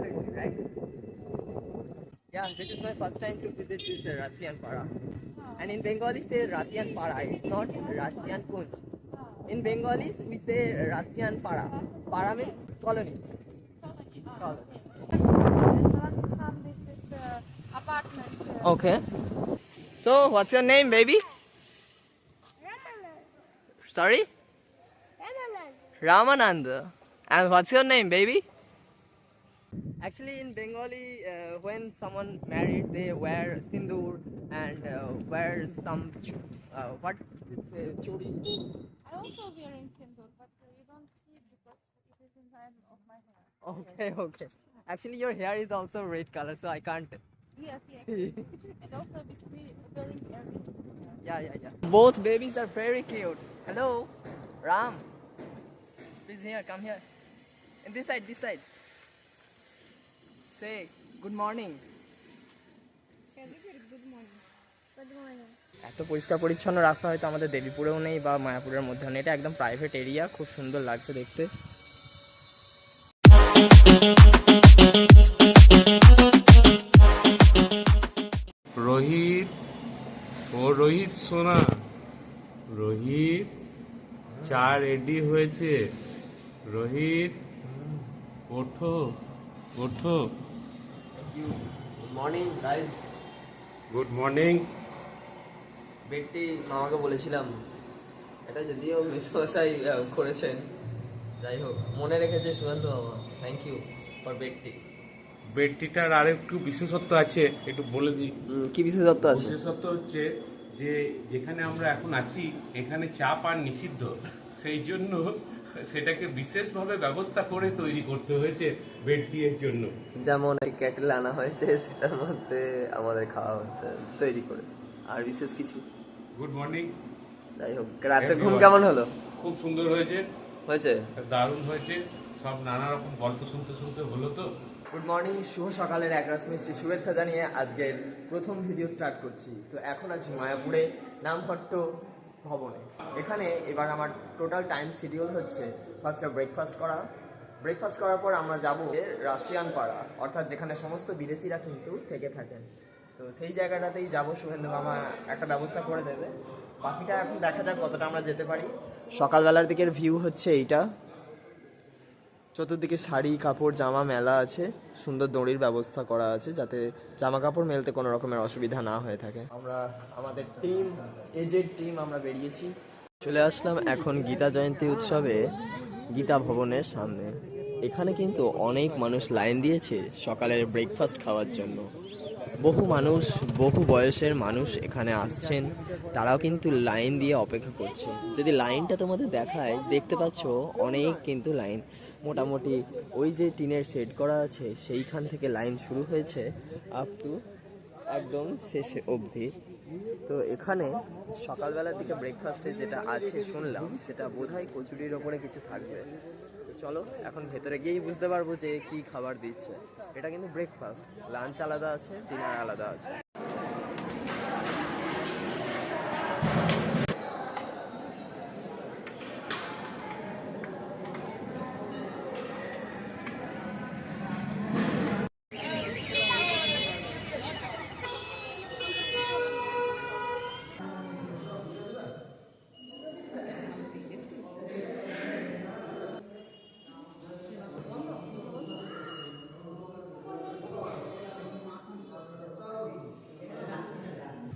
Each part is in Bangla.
right? Yeah, this is my first time to visit this uh, Russian para. And in Bengali, say Russian para. It's not Russian kunj. In Bengali, we say Russian para. Para means colony. Colony. Come, this is apartment. Okay. So, what's your name, baby? Sorry? Ramanand. And what's your name, baby? Actually, in Bengali, uh, when someone married, they wear sindoor and uh, wear some uh, what it's a churi. I also wearing sindoor, but uh, you don't see it because it is inside of my hair. Okay, okay. Actually, your hair is also red color, so I can't. Yes, yes. and also wearing earrings. Yeah, yeah, yeah. Both babies are very cute. Hello, Ram. Please here, come here. In this side, this side. Say good morning. এত পরিষ্কার পরিচ্ছন্ন রাস্তা হয়তো আমাদের দেবীপুরেও নেই বা মায়াপুরের মধ্যেও নেই। এটা একদম প্রাইভেট এরিয়া খুব সুন্দর লাগছে দেখতে। রোহিত ও রোহিত সোনা। রোহিত চা রেডি হয়েছে। রোহিত ওঠো ওঠো। Good morning guys good morning bed tea মামাকে বলেছিলাম এটা যদিও মেসমশাই করেছেন। যাই হোক মনে রেখেছে সুকান্ত মামা। Thank you for bed tea বেডটিটার আর একটু বিশেষত্ব আছে একটু বলে দিই। কি বিশেষত্ব আছে? বিশেষত্ব হচ্ছে যে যেখানে আমরা এখন আছি এখানে চা পান নিষিদ্ধ। সেই জন্য সেটাকে বিশেষভাবে ব্যবস্থা করে তৈরি করতে হয়েছে বেডটি এর জন্য। যেমন এই ক্যাটেল আনা হয়েছে সেটার মধ্যে আমাদের খাওয়া হচ্ছে তৈরি করে। আর বিশেষ কিছু? গুড মর্নিং যাই হোক রাত্রে ঘুম কেমন হলো? খুব সুন্দর হয়েছে। হয়েছে? দারুণ হয়েছে। সব নানা রকম গল্প শুনতে শুনতে হলো তো। গুড মর্নিং শুভ সকালের এক একরাশ মিষ্টি শুভেচ্ছা জানিয়ে আজকের প্রথম ভিডিও স্টার্ট করছি। তো এখন আছি মায়াপুরে নামহট্ট ভবনে। এখানে এবার আমার টোটাল টাইম শিডিউল হচ্ছে ফার্স্টে ব্রেকফাস্ট করা। ব্রেকফাস্ট করার পর আমরা যাব রাশিয়ান পাড়া, অর্থাৎ যেখানে সমস্ত বিদেশিরা কিন্তু থেকে থাকেন। তো সেই জায়গাটাতেই যাব শুভেন্দু মামা একটা ব্যবস্থা করে দেবে। বাকিটা এখন দেখা যাক কতটা আমরা যেতে পারি। সকালবেলার দিকের ভিউ হচ্ছে এইটা। চতুর্দিকে শাড়ি, কাপড়, জামা মেলা আছে। সুন্দর দড়ির ব্যবস্থা করা আছে যাতে জামা কাপড় মেলতে কোনো রকমের অসুবিধা না হয়ে থাকে। আমরা, আমাদের টিম এজেড টিম আমরা বেরিয়েছি। চলে আসলাম এখন গীতা জয়ন্তী উৎসবে, গীতা ভবনের সামনে। এখানে কিন্তু অনেক মানুষ লাইন দিয়েছে সকালের ব্রেকফাস্ট খাওয়ার জন্য। বহু মানুষ, বহু বয়সের মানুষ এখানে আসছেন। তারাও কিন্তু লাইন দিয়ে অপেক্ষা করছে। যদি লাইনটা তোমাদের দেখায়, দেখতে পাচ্ছ অনেক কিন্তু লাইন। মোটামুটি ওই যে টিনের সেট করা আছে, সেইখান থেকে লাইন শুরু হয়েছে আপ টু একদম শেষে অবধি। তো এখানে সকালবেলার দিকে ব্রেকফাস্টে যেটা আছে শুনলাম, সেটা বোধহয় কচুরির ওপরে কিছু থাকবে। চলো, এখন ভেতরে গিয়েই বুঝতে পারব যে কি খাবার দিচ্ছে। এটা কিন্তু ব্রেকফাস্ট লাঞ্চ আলাদা আছে ডিনার আলাদা আছে।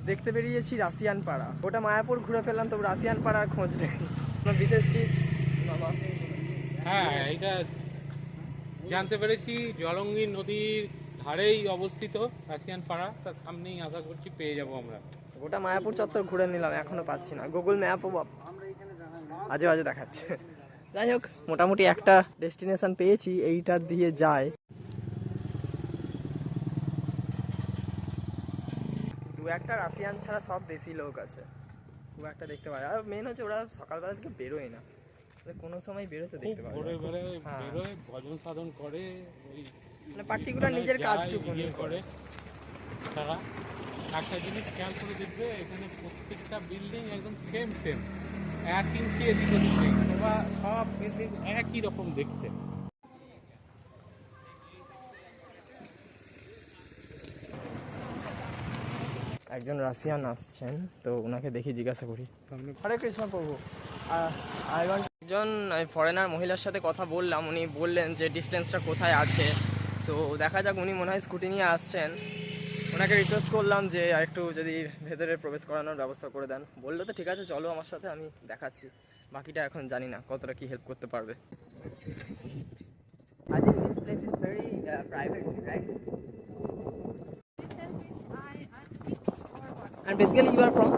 দেখতে বেরিয়েছি রাশিয়ান পাড়া ওটা মায়াপুর ঘুরে ফেললাম তো রাশিয়ান পাড়ার খোঁজ নেই। বিশেষ টিপস বাবা। হ্যাঁ এটা জানতে পেরেছি জলঙ্গি নদীর ধারেই অবস্থিত রাশিয়ান পাড়া তার সামনেই আশা করছি পেয়ে যাব আমরা। গোটা মায়াপুর চত্বর ঘুরে নিলাম এখনও পাচ্ছি না। গুগল ম্যাপও আজে বাজে দেখাচ্ছে। যাই হোক মোটামুটি একটা ডেস্টিনেশন পেয়েছি এইটা দিয়ে যায় দু একটা রাশিয়ান ছাড়া সব দেশি লোক আছে। খুব একটা দেখতে পারে আর মেন হচ্ছে ওরা সকালবেলা থেকে বেরোয় না। কোনো সময় বেরোতে দেখতে পারে ভোরে ভোরে হ্যাঁ। বেরোয় ভজন সাধন করে ওই মানে particular নিজের কাজটুকু ইয়ে করে। করে। তারা একটা জিনিস খেয়াল করে দেখবে এখানে প্রত্যেকটা বিল্ডিং একদম সেম সেম এক ইঞ্চি এদিক ওদিক সব বিল্ডিং একই রকম দেখতে। একজন রাশিয়ান আসছেন তো ওনাকে দেখি জিজ্ঞাসা করি। হরে কৃষ্ণ প্রভু। আই ওয়ান্ট একজন ফরেনার মহিলার সাথে কথা বললাম উনি বললেন যে ডিস্টেন্সটা কোথায় আছে। তো দেখা যাক উনি মনে হয় স্কুটি নিয়ে আসছেন। ওনাকে রিকোয়েস্ট করলাম যে একটু যদি ভেতরে প্রবেশ করানোর ব্যবস্থা করে দেন। বলল তো ঠিক আছে চলো আমার সাথে আমি দেখাচ্ছি। বাকিটা এখন জানি না কতটা কি হেল্প করতে পারবে। I think this place is very uh, private, right? And basically, you are from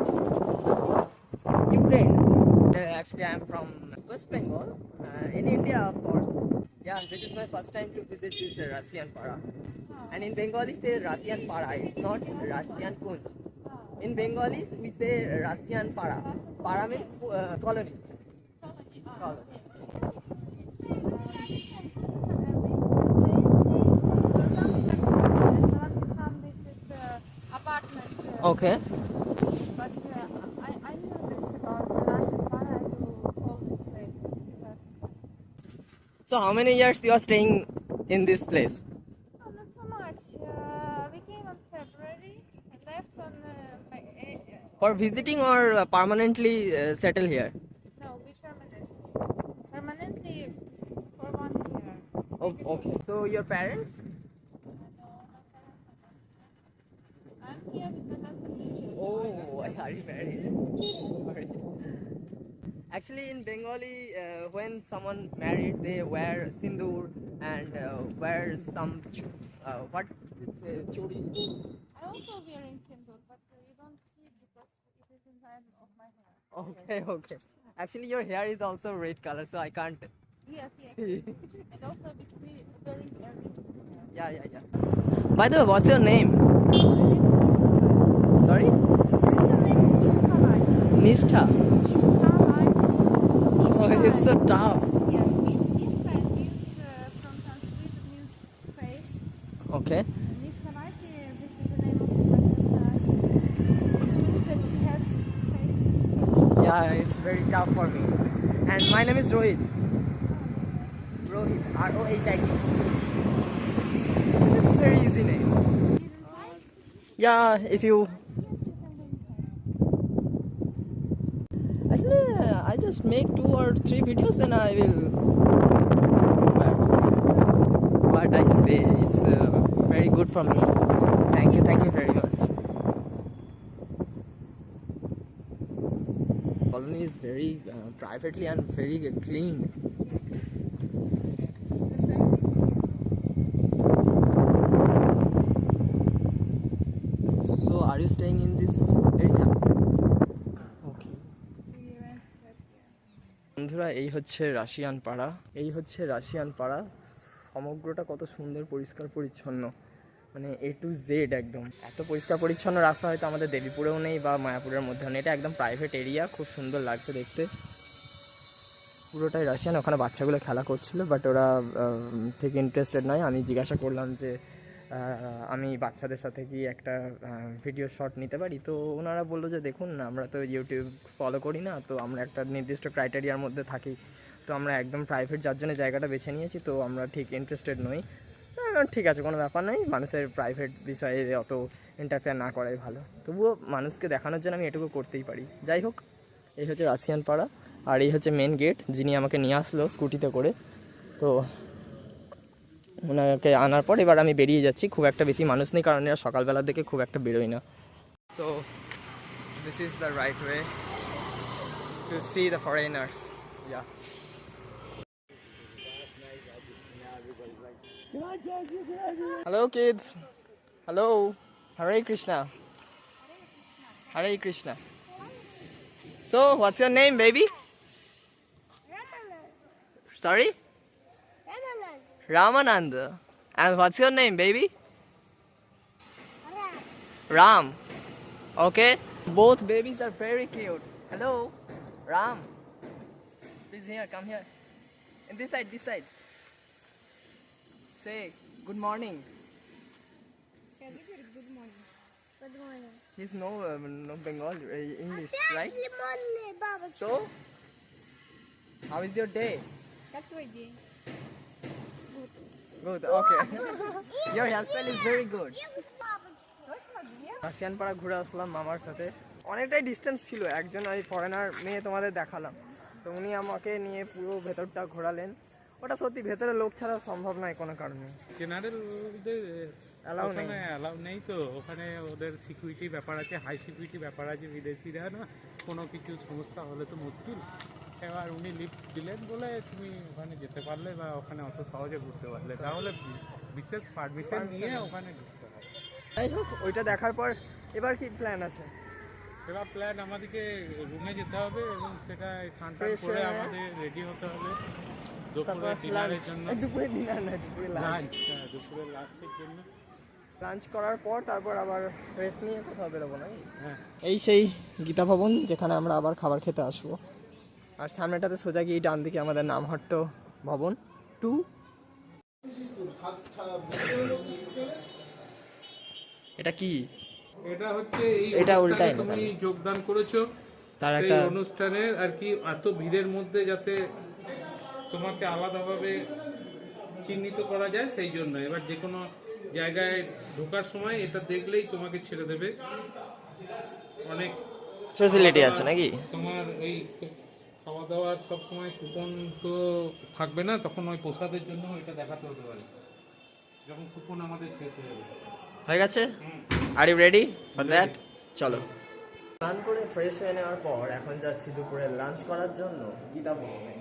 Ukraine. Uh, actually, I am from West Bengal, uh, in India, of course. Yeah, this is my first time to visit this uh, Russian para. And in Bengali, say Russian para. It's not Russian kunj. In Bengali, we say Russian para. Para means uh, colony. Colony. Okay. But uh, I, I knew this about the Russian para to call this place So, how many years you are staying in this place? Oh, not so much. Uh, we came on February and left on uh, my, uh, For visiting or uh, permanently uh, settle here? no, we permanently. Permanently for one year. Oh, okay. So, your parents? I'm here with my husband and children. Oh, are you married? Sorry. Actually, in Bengali, uh, when someone married, they wear sindoor and uh, wear some ch- uh, what it's uh, chudi. I also wearing sindoor, but uh, you don't see it because it is inside of my hair. Okay, okay. Actually, your hair is also red color, so I can't. Yes, yes. and also we wearing earrings. yeah, yeah. Yeah. By the way, what's your name? My name is Sorry, Ishta. Special name is Ishta Light. Nishtha. Ishta Oh, it's so tough. Yes, Ish- Ishta it means uh, from Sanskrit it means face. Okay. And this is the name of Sebastian It means that she has face. Yeah, it's very tough for me. And my name is Rohit. Rohit. R O H I T. It's a very easy name. Yeah, if you Yes, I'm going to try. Actually, uh, I just make two or three videos, then I will. What I say is uh, very good for me. Thank you, thank you very much. Colony is very uh, privately and very clean. এই হচ্ছে রাশিয়ান পাড়া। এই হচ্ছে রাশিয়ান পাড়া। সমগ্রটা কত সুন্দর, পরিষ্কার, পরিচ্ছন্ন। মানে এ টু জেড একদম। এত পরিষ্কার, পরিচ্ছন্ন রাস্তা হয়তো আমাদের দেবীপুরেও নেই বা মায়াপুরের মধ্যেও নেই। এটা একদম প্রাইভেট এরিয়া খুব সুন্দর লাগছে দেখতে। পুরোটাই রাশিয়ান। ওখানে বাচ্চাগুলো খেলা করছিল বাট ওরা ঠিক ইন্টারেস্টেড নয়। আমি জিজ্ঞাসা করলাম যে আমি বাচ্চাদের সাথে কি একটা ভিডিও শট নিতে পারি। তো ওনারা বলল যে, দেখুন, আমরা তো ইউটিউব ফলো করি না, তো আমরা একটা নির্দিষ্ট ক্রাইটেরিয়ার মধ্যে থাকি। তো আমরা একদম প্রাইভেট যার জন্য জায়গাটা বেছে নিয়েছি, তো আমরা ঠিক ইন্টারেস্টেড নই। ঠিক আছে, কোনো ব্যাপার নয় মানুষের প্রাইভেট বিষয়ে অত ইন্টারফেয়ার না করাই ভালো। তবুও মানুষকে দেখানোর জন্য আমি এটুকু করতেই পারি। যাই হোক, এই হচ্ছে রাশিয়ান পাড়া, আর এই হচ্ছে মেন গেট যিনি আমাকে নিয়ে আসলো স্কুটিতে করে। তো ওনাকে আনার পর এবার আমি বেরিয়ে যাচ্ছি খুব একটা বেশি মানুষ নেই কারণ এরা সকালবেলার দিকে খুব একটা বেরোয় না so this is the right way to see the foreigners yeah Hello kids. Hello. Hare Krishna. Hare Krishna. So, what's your name, baby? Sorry? Ramananda. And what's your name, baby? Ram. Okay? Both babies are very cute. Hello? Ram. Please here, come here. In this side, this side. Say, good morning. Good morning. Good morning. He's no, uh, no Bengali, uh, English, right? So, how is your day? That's my day. Good, okay. Your hairstyle is very good. Russian পাড়া ঘুরে আসলাম মামার সাথে। অনেকটাই ডিস্টেন্স ছিল একজন ওই ফরেনার মেয়ে তোমাদের দেখালাম। তো উনি আমাকে নিয়ে পুরো ভেতরটা ঘোরালেন। ওটা সত্যি ভেতরে লোক ছাড়া সম্ভব নয় কোনো কারণে। কেনারে অ্যালাউ নেই। অ্যালাউ নেই তো। ওখানে ওদের সিকিউরিটি ব্যাপার আছে হাই সিকিউরিটি ব্যাপার আছে। বিদেশিরা না কোনো কিছু সমস্যা হলে তো মুশকিল। এবার উনি লিফট দিলেন বলে তুমি ওখানে যেতে পারলে বা ওখানে অত সহজে ঘুরতে পারলে। তাহলে বিশেষ পারমিশন নিয়ে ওখানে ঢুকতে হবে। যাই হোক ওইটা দেখার পর এবার কি প্ল্যান আছে? এবার প্ল্যান আমাদেরকে রুমে যেতে হবে এবং সেটা স্নান টান করে আমাদের রেডি হতে হবে। দুপুরে ডিনারের জন্য। দুপুরে ডিনার না দুপুরে লাঞ্চ লাঞ্চ দুপুরে লাঞ্চের জন্য। লাঞ্চ করার পর তারপর আবার রেস্ট নিয়ে কোথাও বেরোবো নাকি? হ্যাঁ। এই সেই গীতা ভবন যেখানে আমরা আবার খাবার খেতে আসব। আর সামনেটাতে সোজা গিয়ে ডান দিকে আমাদের নামহট্ট ভবন। টু। এটা কি? এটা হচ্ছে এই এটা না তুমি যোগদান করেছ। তার একটা অনুষ্ঠানের আর কি এত ভিড়ের মধ্যে যাতে তোমাকে আলাদাভাবে চিহ্নিত করা যায় সেই জন্য। এবার যে কোনো জায়গায় ঢোকার সময় এটা দেখলেই তোমাকে ছেড়ে দেবে। অনেক ফেসিলিটি আছে নাকি? তোমার এই খাওয়া দাওয়ার সব সময় কুপন তো থাকবে না তখন ওই প্রসাদের জন্য এটা দেখাতে হতে পারে। যখন কুপন আমাদের শেষ হয়ে যাবে। হয়ে গেছে? Are you ready for that চলো। স্নান করে ফ্রেশ হয়ে নেওয়ার পর এখন যাচ্ছি দুপুরে লাঞ্চ করার জন্য। গীতা ভবনে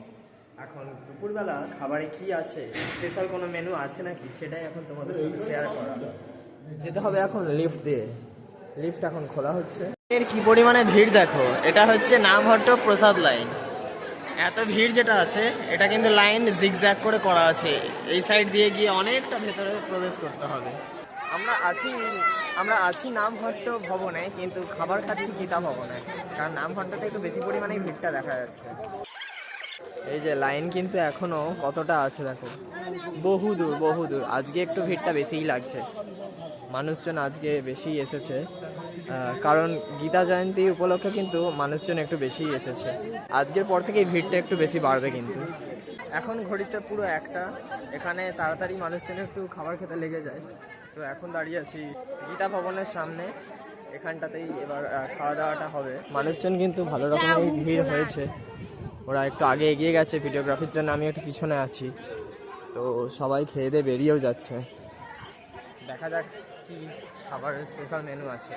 এখন দুপুরবেলা খাবারে কি আছে? স্পেশাল কোনো মেনু আছে নাকি? সেটাই এখন তোমাদের সাথে শেয়ার করা। যেতে হবে এখন লিফট দিয়ে। লিফট এখন খোলা হচ্ছে। এর কি পরিমাণে ভিড় দেখো? এটা হচ্ছে নামহট্ট প্রসাদ লাইন এত ভিড় যেটা আছে, এটা কিন্তু লাইন জিগজ্যাগ করে করা আছে। এই সাইড দিয়ে গিয়ে অনেকটা ভেতরে প্রবেশ করতে হবে। আমরা আছি আমরা আছি নামহট্ট ভবনে, কিন্তু খাবার খাচ্ছি গীতা ভবনে। কারণ নামহট্টতে একটু বেশি পরিমাণে ভিড়টা দেখা যাচ্ছে। এই যে লাইন কিন্তু এখনও কতটা আছে দেখো। বহু দূর বহু দূর। আজকে একটু ভিড়টা বেশিই লাগছে। মানুষজন আজকে বেশি এসেছে। কারণ গীতা জয়ন্তী উপলক্ষে কিন্তু মানুষজন একটু বেশি এসেছে। আজকের পর থেকে ভিড়টা একটু বেশি বাড়বে কিন্তু। এখন ঘড়িটা পুরো একটা, এখানে তাড়াতাড়ি মানুষজন একটু খাবার খেতে লেগে যায়। তো এখন দাঁড়িয়ে আছি গীতা ভবনের সামনে, এখানটাতেই এবার খাওয়া দাওয়াটা হবে। মানুষজন কিন্তু ভালো রকমের ভিড় হয়েছে। ওরা একটু আগে এগিয়ে গেছে ভিডিওগ্রাফির জন্য আমি একটু পিছনে আছি। তো সবাই খেয়ে দিয়ে বেরিয়েও যাচ্ছে। দেখা যাক কি খাবারের স্পেশাল মেনু আছে।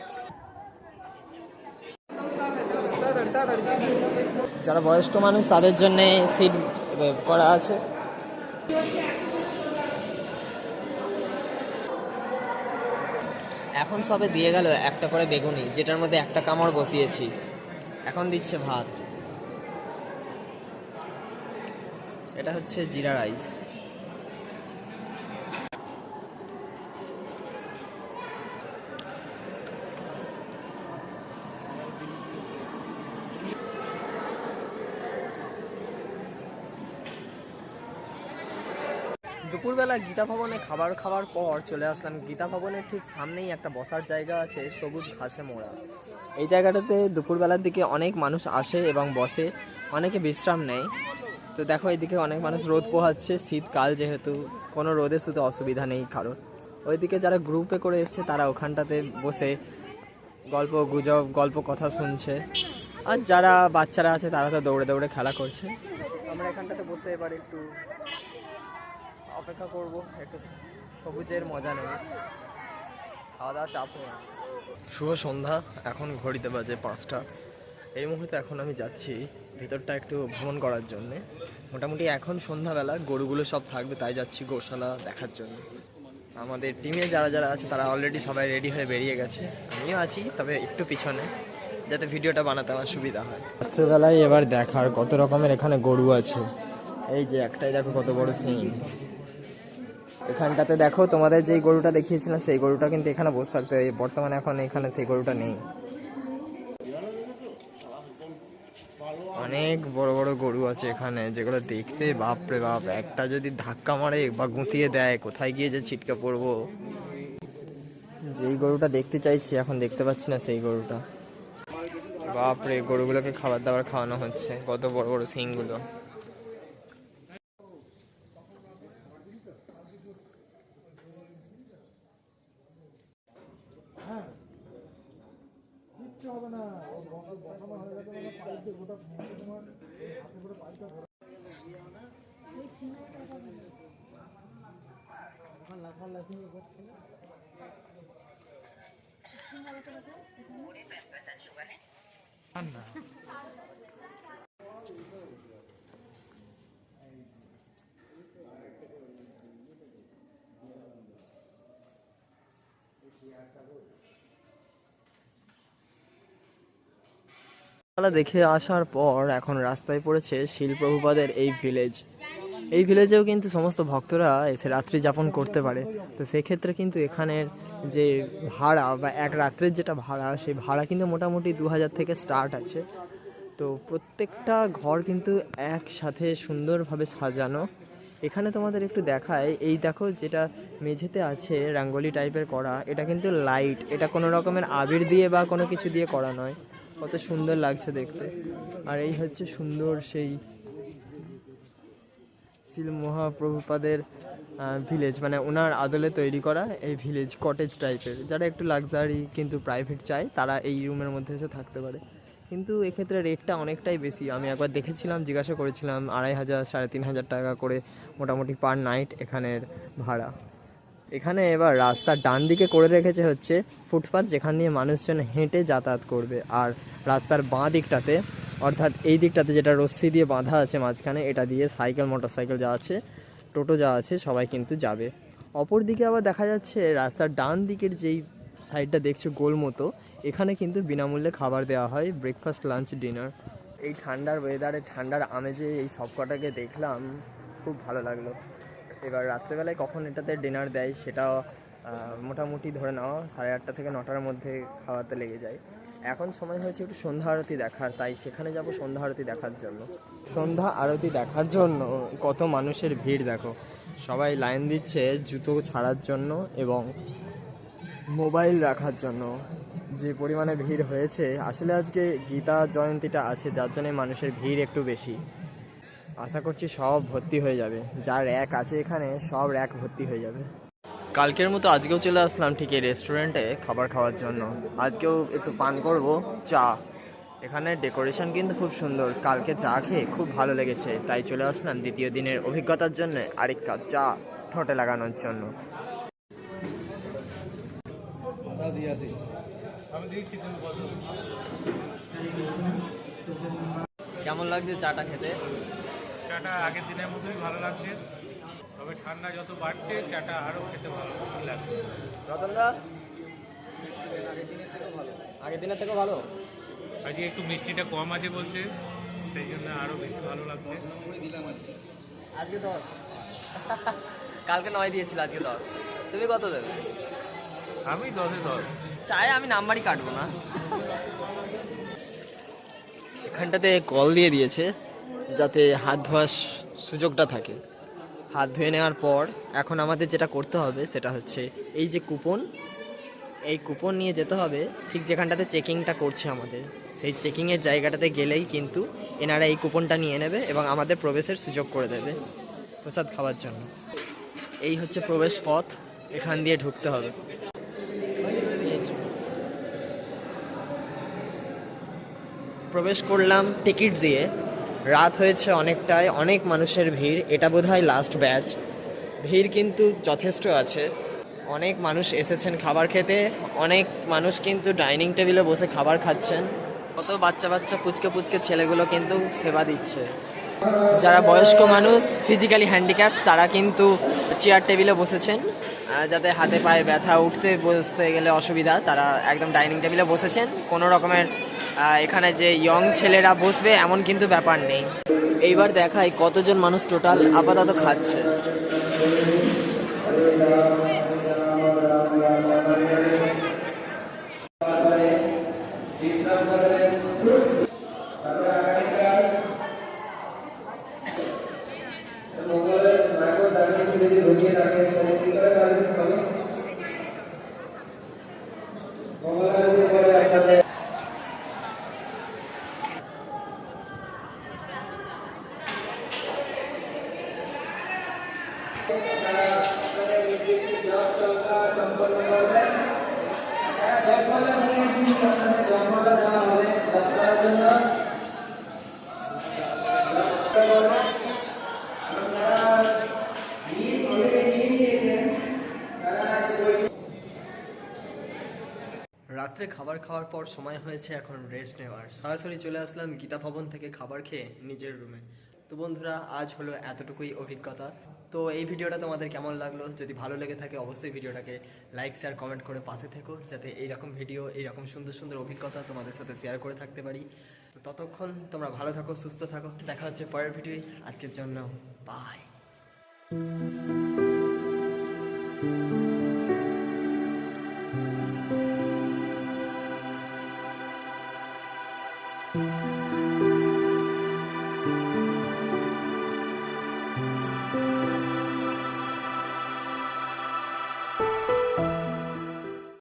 যারা বয়স্ক মানুষ, তাদের জন্য সিট করা আছে। এখন সবে দিয়ে গেল একটা করে বেগুনি, যেটার মধ্যে একটা কামড় বসিয়েছি। এখন দিচ্ছে ভাত। এটা হচ্ছে জিরা রাইস। দুপুরবেলা গীতা ভবনে খাবার খাওয়ার পর চলে আসলাম। গীতা ভবনের ঠিক সামনেই একটা বসার জায়গা আছে, সবুজ ঘাসে মোড়া। এই জায়গাটাতে দুপুরবেলার দিকে অনেক মানুষ আসে এবং বসে, অনেকে বিশ্রাম নেয়। তো দেখো, এদিকে অনেক মানুষ রোদ পোহাচ্ছে, শীতকাল যেহেতু, কোনো রোদে শুধু অসুবিধা নেই কারোর। ওইদিকে যারা গ্রুপে করে এসছে, তারা ওখানটাতে বসে গল্প গুজব, গল্প কথা শুনছে। আর যারা বাচ্চারা আছে, তারা তো দৌড়ে দৌড়ে খেলা করছে। আমরা এখানটাতে বসে এবার একটু অপেক্ষা করব একটু সবুজের মজা নেব। খাওয়া দাওয়া চাপ হয়ে আছে শুভ সন্ধ্যা এখন ঘড়িতে বাজে পাঁচটা। এই মুহূর্তে এখন আমি যাচ্ছি ভিতরটা একটু ভ্রমণ করার জন্যে। মোটামুটি এখন সন্ধ্যাবেলা গরুগুলো সব থাকবে তাই যাচ্ছি গোশালা দেখার জন্য। আমাদের টিমে যারা যারা আছে তারা অলরেডি সবাই রেডি হয়ে বেরিয়ে গেছে। আমিও আছি তবে একটু পিছনে যাতে ভিডিওটা বানাতে আমার সুবিধা হয়। রাত্রেবেলায় এবার দেখার কত রকমের এখানে গরু আছে। এই যে একটাই দেখো কত বড় সিং এখানটাতে দেখো, তোমাদের যেই গরুটা দেখিয়েছিলাম, সেই গরুটা কিন্তু এখানে বসে থাকতে। বর্তমানে এখন এখানে সেই গরুটা নেই। অনেক বড় বড় গরু আছে এখানে, যেগুলো দেখতে বাপরে বাপ। একটা যদি ধাক্কা মারে বা গুঁতিয়ে দেয়, কোথায় গিয়ে যে ছিটকে পড়ব? যেই গরুটা দেখতে চাইছি, এখন দেখতে পাচ্ছি না সেই গরুটা। বাপরে, গরুগুলোকে খাবার দাবার খাওয়ানো হচ্ছে, কত বড় বড় সিংগুলো হবে না বসানো হয়ে গেছে পাইপে গোটা তোমার হাতে করে পাইপটা ভরা না। খেলা দেখে আসার পর এখন রাস্তায় পড়েছে শিলপ্রভুপাদের এই ভিলেজ এই ভিলেজেও কিন্তু সমস্ত ভক্তরা এসে রাত্রি যাপন করতে পারে। তো সেক্ষেত্রে কিন্তু এখানের যে ভাড়া বা এক রাত্রের যেটা ভাড়া, সেই ভাড়া কিন্তু মোটামুটি দু হাজার থেকে স্টার্ট আছে। তো প্রত্যেকটা ঘর কিন্তু একসাথে সুন্দরভাবে সাজানো। এখানে তোমাদের একটু দেখায় এই দেখো যেটা মেঝেতে আছে রাঙ্গলি টাইপের করা, এটা কিন্তু লাইট এটা কোনো রকমের আবির দিয়ে বা কোনো কিছু দিয়ে করা নয়। কত সুন্দর লাগছে দেখতে। আর এই হচ্ছে সুন্দর সেই শিল মহাপ্রভুপাদের ভিলেজ মানে ওনার আদলে তৈরি করা এই ভিলেজ কটেজ টাইপের যারা একটু লাক্সারি কিন্তু প্রাইভেট চায়, তারা এই রুমের মধ্যে এসে থাকতে পারে। কিন্তু এক্ষেত্রে রেটটা অনেকটাই বেশি। আমি একবার দেখেছিলাম, জিজ্ঞাসা করেছিলাম, আড়াই হাজার, সাড়ে তিন হাজার টাকা করে মোটামুটি পার নাইট এখানের ভাড়া। এখানে এবার রাস্তার ডান দিকে করে রেখেছে হচ্ছে ফুটপাথ যেখান দিয়ে মানুষজন হেঁটে যাতায়াত করবে। আর রাস্তার বাঁ দিকটাতে, অর্থাৎ এই দিকটাতে যেটা রশ্মি দিয়ে বাঁধা আছে মাঝখানে, এটা দিয়ে সাইকেল মোটর সাইকেল যা আছে, টোটো যা আছে, সবাই কিন্তু যাবে। অপর দিকে আবার দেখা যাচ্ছে রাস্তার ডান দিকের যেই সাইডটা দেখছ গোল মতো এখানে কিন্তু বিনামূল্যে খাবার দেওয়া হয় ব্রেকফাস্ট লাঞ্চ ডিনার এই ঠান্ডার ওয়েদারে ঠান্ডার আমেজে এই সবকটাকে দেখলাম, খুব ভালো লাগল। এবার রাত্রেবেলায় কখন এটাতে ডিনার দেয় সেটাও মোটামুটি ধরে নাও সাড়ে আটটা থেকে নটার মধ্যে খাওয়াতে লেগে যায়। এখন সময় হয়েছে একটু সন্ধ্যা আরতি দেখার, তাই সেখানে যাব সন্ধ্যা আরতি দেখার জন্য। সন্ধ্যা আরতি দেখার জন্য কত মানুষের ভিড় দেখো। সবাই লাইন দিচ্ছে জুতো ছাড়ার জন্য এবং মোবাইল রাখার জন্য। যে পরিমাণে ভিড় হয়েছে, আসলে আজকে গীতা জয়ন্তীটা আছে, যার জন্য মানুষের ভিড় একটু বেশি। আশা করছি সব ভর্তি হয়ে যাবে। যা র্যাক আছে এখানে, সব র্যাক ভর্তি হয়ে যাবে। কালকের মতো আজকেও চলে আসলাম ঠিক এই রেস্টুরেন্টে খাবার খাওয়ার জন্য। আজকেও একটু পান করব, চা। এখানে ডেকোরেশন কিন্তু খুব সুন্দর। কালকে চা খেয়ে খুব ভালো লেগেছে। তাই চলে আসলাম দ্বিতীয় দিনের অভিজ্ঞতার জন্য আরেক কাপ চা ঠোঁটে লাগানোর জন্য। কেমন লাগছে চাটা খেতে? চাটা আগের দিনের মতোই ভালো লাগছে। তবে ঠান্ডা যত বাড়ছে চাটা আরও খেতে ভালো লাগছে। রতনদা আগের দিনের থেকে ভালো। আজকে একটু মিষ্টিটা কম আছে বলছে সেই জন্য আরও বেশি ভালো লাগছে। আজকে দশ। কালকে নয় দিয়েছিল আজকে দশ। তুমি কত দেবে? আমি দশে দশ। চায়ে আমি নাম্বারই কাটবো না। এখানটাতে কল দিয়ে দিয়েছে। যাতে হাত ধোয়ার সুযোগটা থাকে। হাত ধুয়ে নেওয়ার পর এখন আমাদের যেটা করতে হবে সেটা হচ্ছে এই যে কুপন, এই কুপন নিয়ে যেতে হবে ঠিক যেখানটাতে চেকিংটা করছে আমাদের। সেই চেকিংয়ের জায়গাটাতে গেলেই কিন্তু এনারা এই কুপনটা নিয়ে নেবে এবং আমাদের প্রবেশের সুযোগ করে দেবে প্রসাদ খাওয়ার জন্য। এই হচ্ছে প্রবেশ পথ, এখান দিয়ে ঢুকতে হবে। প্রবেশ করলাম টিকিট দিয়ে। রাত হয়েছে অনেকটাই অনেক মানুষের ভিড়, এটা বোধহয় লাস্ট ব্যাচ ভিড় কিন্তু যথেষ্ট আছে। অনেক মানুষ এসেছেন খাবার খেতে, অনেক মানুষ কিন্তু ডাইনিং টেবিলে বসে খাবার খাচ্ছেন। কত বাচ্চা বাচ্চা, পুচকে পুচকে ছেলেগুলো কিন্তু সেবা দিচ্ছে। যারা বয়স্ক মানুষ ফিজিক্যালি হ্যান্ডিক্যাপ তারা কিন্তু চেয়ার টেবিলে বসেছেন। যাদের হাতে পায়ে ব্যথা, উঠতে বসতে গেলে অসুবিধা, তারা একদম ডাইনিং টেবিলে বসেছেন। কোনো রকমের এখানে যে ইয়ং ছেলেরা বসবে, এমন কিন্তু ব্যাপার নেই। এইবার দেখাই কতজন মানুষ টোটাল আপাতত খাচ্ছে। পর সময় হয়েছে এখন রেস্ট নেওয়ার। সরাসরি চলে আসলাম গীতা ভবন থেকে খাবার খেয়ে নিজের রুমে তো বন্ধুরা, আজ হলো এতটুকুই অভিজ্ঞতা। তো এই ভিডিওটা তোমাদের কেমন লাগল? যদি ভালো লেগে থাকে, অবশ্যই ভিডিওটাকে লাইক শেয়ার কমেন্ট করে পাশে থেকো, যাতে এইরকম ভিডিও এইরকম সুন্দর সুন্দর অভিজ্ঞতা তোমাদের সাথে শেয়ার করে থাকতে পারি। তো ততক্ষণ তোমরা ভালো থাকো, সুস্থ থাকো। দেখা হচ্ছে পরের ভিডিও আজকের জন্য বাই